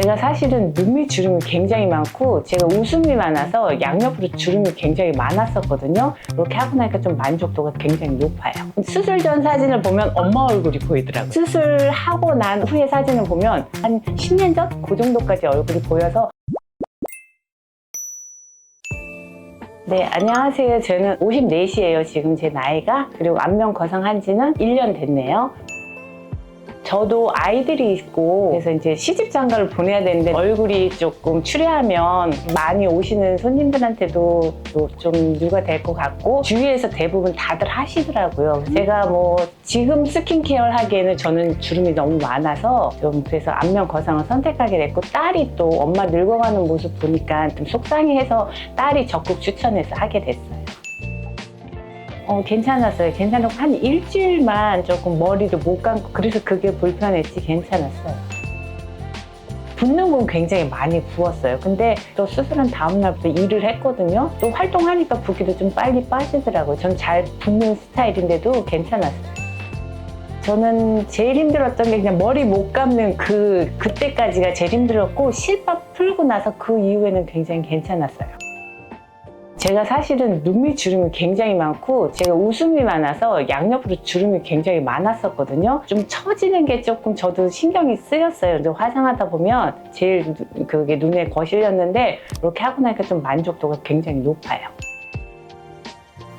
제가 사실은 눈밑 주름이 굉장히 많고 제가 웃음이 많아서 양옆으로 주름이 굉장히 많았었거든요. 이렇게 하고 나니까 좀 만족도가 굉장히 높아요. 수술 전 사진을 보면 엄마 얼굴이 보이더라고요. 수술하고 난 후에 사진을 보면 한 10년 전 그 정도까지 얼굴이 보여서 네, 안녕하세요. 저는 54시예요. 지금 제 나이가. 그리고 안면 거상한 지는 1년 됐네요. 저도 아이들이 있고 그래서 이제 시집 장가를 보내야 되는데 얼굴이 조금 추레하면 많이 오시는 손님들한테도 또 좀 누가 될 것 같고 주위에서 대부분 다들 하시더라고요. 제가 뭐 지금 스킨케어를 하기에는 저는 주름이 너무 많아서 좀 그래서 안면 거상을 선택하게 됐고 딸이 또 엄마 늙어가는 모습 보니까 좀 속상해해서 딸이 적극 추천해서 하게 됐어요. 어, 괜찮았어요. 괜찮았고, 한 일주일만 조금 머리도 못 감고, 그래서 그게 불편했지, 괜찮았어요. 붓는 건 굉장히 많이 부었어요. 근데 또 수술한 다음날부터 일을 했거든요. 또 활동하니까 붓기도 좀 빨리 빠지더라고요. 전 잘 붓는 스타일인데도 괜찮았어요. 저는 제일 힘들었던 게 그냥 머리 못 감는 그, 그때까지가 제일 힘들었고, 실밥 풀고 나서 그 이후에는 굉장히 괜찮았어요. 제가 사실은 눈밑 주름이 굉장히 많고 제가 웃음이 많아서 양옆으로 주름이 굉장히 많았었거든요. 좀 처지는 게 조금 저도 신경이 쓰였어요. 근데 화장하다 보면 제일 누- 그게 눈에 거실렸는데 이렇게 하고 나니까 좀 만족도가 굉장히 높아요.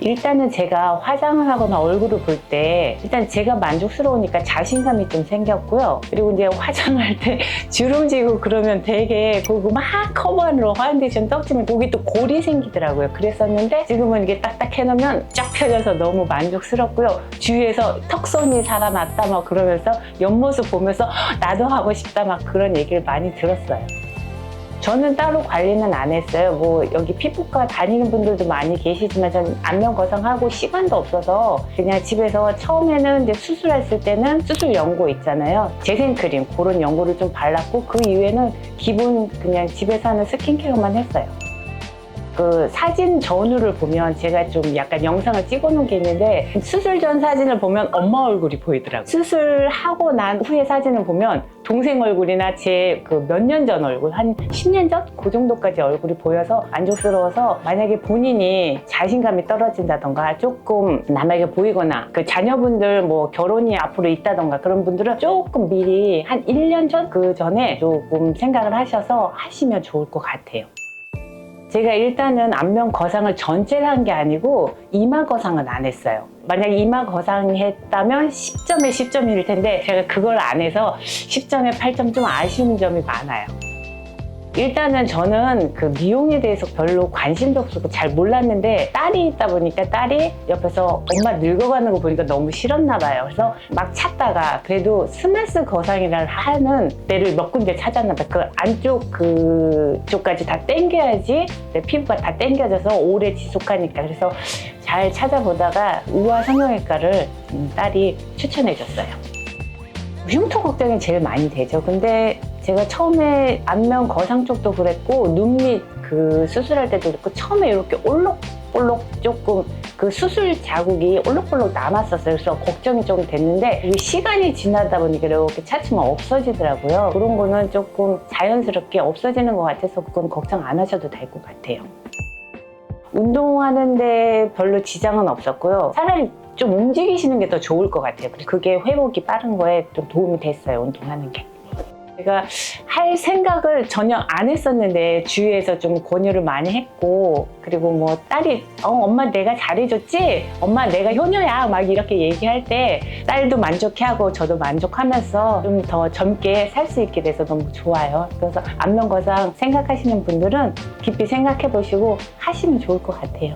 일단은 제가 화장을 하거나 얼굴을 볼 때 일단 제가 만족스러우니까 자신감이 좀 생겼고요. 그리고 이제 화장할 때 주름 지고 그러면 되게 그거 막 커버하느라 파운데이션 떡지면 거기 또 골이 생기더라고요. 그랬었는데 지금은 이게 딱딱 해놓으면 쫙 펴져서 너무 만족스럽고요. 주위에서 턱선이 살아났다 막 그러면서 옆모습 보면서 "헉, 나도 하고 싶다 막 그런 얘기를 많이 들었어요. 저는 따로 관리는 안 했어요. 뭐 여기 피부과 다니는 분들도 많이 계시지만 전 안면 거상하고 시간도 없어서 그냥 집에서 처음에는 이제 수술했을 때는 수술 연고 있잖아요. 재생크림 그런 연고를 좀 발랐고 그 이후에는 기본 그냥 집에서 하는 스킨케어만 했어요. 그 사진 전후를 보면 제가 좀 약간 영상을 찍어놓은 게 있는데 수술 전 사진을 보면 엄마 얼굴이 보이더라고요. 수술하고 난 후에 사진을 보면 동생 얼굴이나 제 그 몇 년 전 얼굴 한 10년 전 그 정도까지 얼굴이 보여서 만족스러워서 만약에 본인이 자신감이 떨어진다던가 조금 남에게 보이거나 그 자녀분들 뭐 결혼이 앞으로 있다던가 그런 분들은 조금 미리 한 1년 전 그 전에 조금 생각을 하셔서 하시면 좋을 것 같아요. 제가 일단은 안면 거상을 전체를 한 게 아니고 이마 거상은 안 했어요. 만약 이마 거상 했다면 10점에 10점일 텐데 제가 그걸 안 해서 10점에 8점 좀 아쉬운 점이 많아요. 일단은 저는 그 미용에 대해서 별로 관심도 없었고 잘 몰랐는데 딸이 있다 보니까 딸이 옆에서 엄마 늙어가는 거 보니까 너무 싫었나 봐요. 그래서 막 찾다가 그래도 스마스 거상이라 하는 데를 몇 군데 찾았나 봐요. 그 안쪽 그쪽까지 다 당겨야지 내 피부가 다 당겨져서 오래 지속하니까 그래서 잘 찾아보다가 우아 성형외과를 음, 딸이 추천해 줬어요. 흉터 걱정이 제일 많이 되죠. 근데 제가 처음에 안면 거상 쪽도 그랬고 눈 밑 그 수술할 때도 그랬고 처음에 이렇게 올록올록 조금 그 수술 자국이 올록올록 남았었어요. 그래서 걱정이 좀 됐는데 시간이 지나다 보니까 이렇게 차츰 없어지더라고요. 그런 거는 조금 자연스럽게 없어지는 것 같아서 그건 걱정 안 하셔도 될 것 같아요. 운동하는데 별로 지장은 없었고요. 차라리 좀 움직이시는 게 더 좋을 것 같아요. 그게 회복이 빠른 거에 좀 도움이 됐어요. 운동하는 게. 제가 할 생각을 전혀 안 했었는데 주위에서 좀 권유를 많이 했고 그리고 뭐 딸이 어 엄마 내가 잘해줬지? 엄마 내가 효녀야. 막 이렇게 얘기할 때 딸도 만족해하고 저도 만족하면서 좀 더 젊게 살 수 있게 돼서 너무 좋아요. 그래서 안면 거상 생각하시는 분들은 깊이 생각해 보시고 하시면 좋을 것 같아요.